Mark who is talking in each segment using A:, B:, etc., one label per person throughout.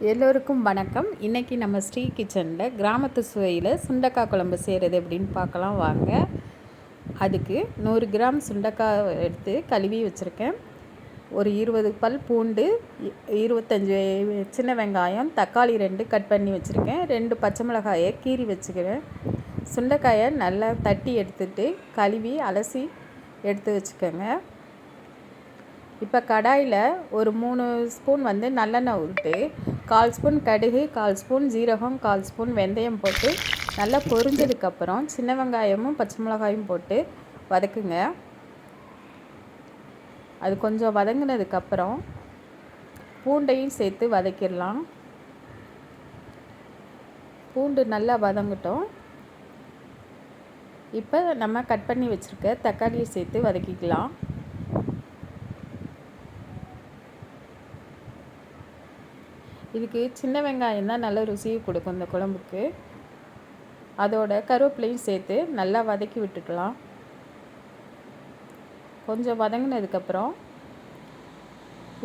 A: எல்லோருக்கும் வணக்கம். இன்றைக்கி நம்ம ஸ்ரீ கிச்சனில் கிராமத்து சுவையில் சுண்டக்காய் குழம்பு செய்கிறது எப்படின்னு பார்க்கலாம். வாங்க. அதுக்கு நூறு கிராம் சுண்டக்காய் எடுத்து கழுவி வச்சுருக்கேன். ஒரு இருபது பல் பூண்டு இருபத்தஞ்சி சின்ன வெங்காயம் தக்காளி ரெண்டு கட் பண்ணி வச்சுருக்கேன். ரெண்டு பச்சை மிளகாயை கீறி வச்சுக்கிறேன். சுண்டைக்காயை நல்லா தட்டி எடுத்துகிட்டு கழுவி அலசி எடுத்து வச்சுக்கோங்க. இப்போ கடாயில் ஒரு மூணு ஸ்பூன் வந்து நல்லெண்ணெய் விட்டு கால் ஸ்பூன் கடுகு கால் ஸ்பூன் ஜீரகம் கால் ஸ்பூன் வெந்தயம் போட்டு நல்லா பொரிஞ்சதுக்கப்புறம் சின்ன வெங்காயமும் பச்சை மிளகாயும் போட்டு வதக்குங்க. அது கொஞ்சம் வதங்கினதுக்கப்புறம் பூண்டையும் சேர்த்து வதக்கிடலாம். பூண்டு நல்லா வதங்கட்டும். இப்போ நம்ம கட் பண்ணி வச்சுருக்க தக்காளியை சேர்த்து வதக்கிக்கலாம். இதுக்கு சின்ன வெங்காயம் தான் நல்ல ருசியை கொடுக்கும் இந்த குழம்புக்கு. அதோட கருவேப்பிலையும் சேர்த்து நல்லா வதக்கி விட்டுக்கலாம். கொஞ்சம் வதங்கினதுக்கப்புறம்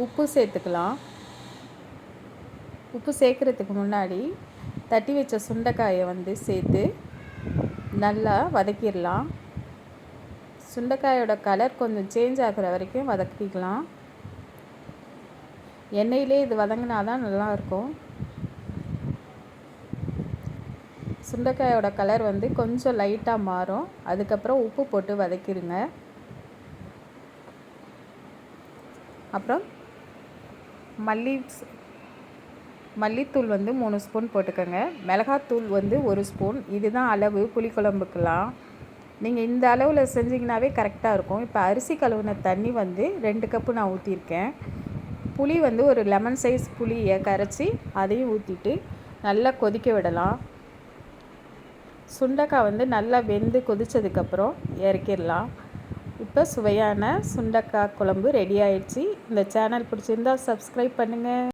A: உப்பு சேர்த்துக்கலாம். உப்பு சேர்க்குறதுக்கு முன்னாடி தட்டி வச்ச சுண்டைக்காயை வந்து சேர்த்து நல்லா வதக்கிடலாம். சுண்டைக்காயோட கலர் கொஞ்சம் சேஞ்ச் ஆகிற வரைக்கும் வதக்கிக்கலாம். எண்ணெயிலே இது வதங்கினா தான் நல்லாயிருக்கும். சுண்டைக்காயோட கலர் வந்து கொஞ்சம் லைட்டாக மாறும். அதுக்கப்புறம் உப்பு போட்டு வதக்கிடுங்க. அப்புறம் மல்லி மல்லித்தூள் வந்து மூணு ஸ்பூன் போட்டுக்கோங்க. மிளகாத்தூள் வந்து ஒரு ஸ்பூன். இதுதான் அளவு. புளிக்குழம்புக்கெலாம் நீங்கள் இந்த அளவில் செஞ்சிங்கனாவே கரெக்டாக இருக்கும். இப்போ அரிசி கழுவுன தண்ணி வந்து ரெண்டு கப்பு நான் ஊற்றிருக்கேன் புளி வந்து ஒரு லெமன் சைஸ் புளியை கரைச்சி அதையும் ஊற்றிட்டு நல்லா கொதிக்க விடலாம். சுண்டக்காய் வந்து நல்லா வெந்து கொதித்ததுக்கப்புறம் இறக்கிடலாம். இப்போ சுவையான சுண்டக்காய் குழம்பு ரெடி ஆயிடுச்சு. இந்த சேனல் பிடிச்சிருந்தால் சப்ஸ்கிரைப் பண்ணுங்கள்